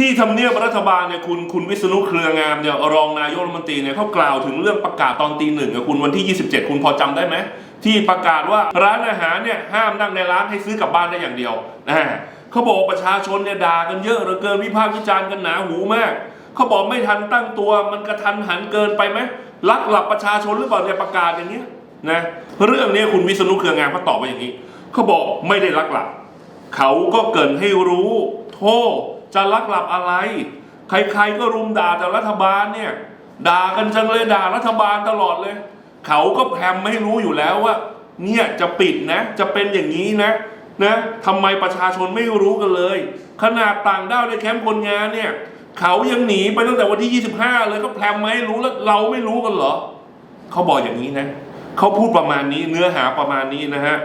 ที่ทำเนียบรัฐบาลเนี่ยคุณคุณวิษณุเครืองามเนี่ยรองนายกรัฐมนตรีเนี่ยเขากล่าวถึงเรื่องประกาศตอนตีหนึ่งคุณวันที่ 27 คุณพอจำได้ไหมที่ประกาศว่าร้านอาหารเนี่ยห้ามนั่งในร้านให้ซื้อกลับบ้านได้อย่างเดียวนะเขาบอกประชาชนเนี่ยด่ากันเยอะเหลือเกินวิพากษ์วิจารณ์กันหนาหูมากเขาบอกไม่ทันตั้งตัวมันกระทันหันเกินไปไหมลักหลับประชาชนหรือเปล่าเนี่ยประกาศอย่างเงี้นะเรื่องนี้คุณวิษณุเครืองามเขาตอบมาอย่างนี้เขาบอกไม่ได้ลักหลับเขาก็เกินให้รู้โทษ จะลักหลับอะไร ใครๆก็รุมด่าแต่รัฐบาลเนี่ย ด่ากันจังเลยด่ารัฐบาลตลอดเลย เขาก็แพรมไม่รู้อยู่แล้วว่า เนี่ยจะปิดนะ จะเป็นอย่างนี้นะนะทำไมประชาชนไม่รู้กันเลย ขนาดต่างด้าวในแคมป์คนงานเนี่ยเขายังหนีไปตั้งแต่วันที่ 25 เลยก็แพรมไม่รู้แล้วเราไม่รู้กันเหรอเขาบอกอย่างนี้นะเขาพูดประมาณนี้เนื้อหาประมาณนี้นะฮะ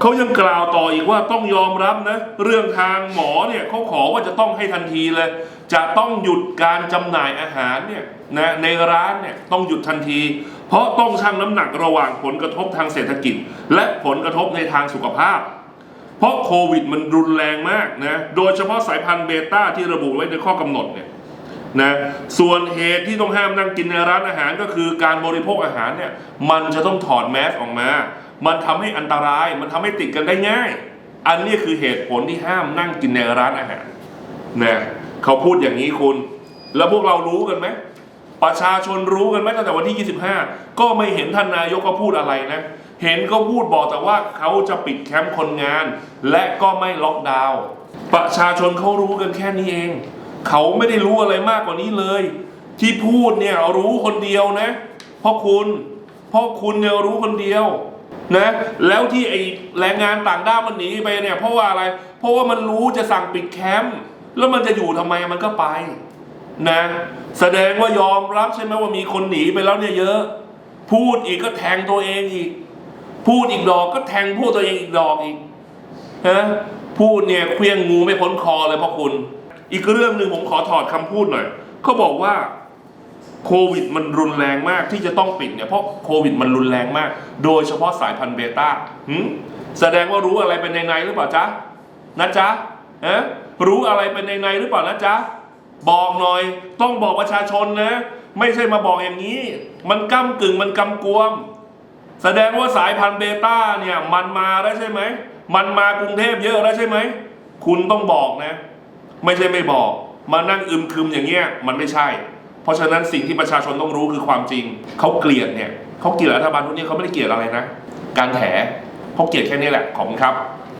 เขายังกล่าวต่ออีกว่าต้องยอมรับนะ เรื่องทางหมอเนี่ยเขาขอว่าจะต้องให้ทันทีเลย จะต้องหยุดการจำหน่ายอาหารเนี่ยนะในร้านเนี่ยต้องหยุดทันที เพราะต้องชั่งน้ำหนักระหว่างผลกระทบทางเศรษฐกิจ และผลกระทบในทางสุขภาพ เพราะโควิดมันรุนแรงมากนะโดยเฉพาะสายพันธุ์เบต้าที่ระบุไว้ในข้อกำหนดเนี่ยนะส่วนเหตุที่ต้องห้ามนั่งกินในร้านอาหารก็คือการบริโภคอาหารเนี่ยมันจะต้องถอดแมสออกมา มันทำให้อันตราย มันทำให้ติดกันได้ง่าย อันนี้คือเหตุผลที่ห้ามนั่งกินในร้านอาหารนะเขาพูดอย่างนี้คุณ แล้วพวกเรารู้กันไหมประชาชนรู้กันไหมตั้งแต่วันที่ 25 ก็ไม่เห็นท่านนายกก็พูดอะไรนะ เห็นก็พูดบอกแต่ว่าเขาจะปิดแคมป์คนงาน และก็ไม่ล็อกดาวน์ประชาชนเขารู้กันแค่นี้เอง เขาไม่ได้รู้อะไรมากกว่านี้เลย ที่พูดเนี่ยรู้คนเดียวนะ เพราะคุณ เพราะคุณเนี่ยรู้คนเดียว นะแล้วที่ไอแรงงานต่างด้าวมันหนีไปเนี่ยเพราะว่าอะไร เพราะว่ามันรู้จะสั่งปิดแคมป์แล้วมันจะอยู่ทำไมมันก็ไปนะแสดงว่ายอมรับใช่ไหมว่ามีคนหนีไปแล้วเนี่ยเยอะ พูดอีกก็แทงตัวเองอีก พูดอีกดอกก็แทงพูดตัวเองอีกดอกอีกฮะพูดเนี่ยเคลี้ยงงูไม่พ้นคอเลยพ่อคุณ อีกเรื่องหนึ่งผมขอถอดคำพูดหน่อยเขาบอกว่า โควิดมันรุนแรงมากที่จะต้องปิดเนี่ยเพราะโควิดมันรุนแรงมาก โดยเฉพาะสายพันธุ์เบต้าแสดงว่ารู้อะไรเป็นในในหรือเปล่าจ๊ะนะจ๊ะฮะรู้อะไรเป็นในในหรือเปล่านะจ๊ะบอกหน่อยต้องบอกประชาชนนะ ไม่ใช่มาบอกอย่างนี้ มันก้ากึ่งมันกำกวม แสดงว่าสายพันธุ์เบต้าเนี่ยมันมาแล้วใช่ไหมมันมากรุงเทพเยอะแล้วใช่ไหมคุณต้องบอกนะ ไม่ใช่ไม่บอก มานั่งอึมครึมอย่างเงี้ยมันไม่ใช่ ราะฉะนั้นสิ่งที่ประชาชนต้องรู้คือความจริง เขาเกลียดเนี่ยเขาเกลียดรัฐบาลทุกนี้เขาไม่ได้เกลียดอะไรนะ การแถเขาเกลียดแค่นี้แหละขอบคุณครับ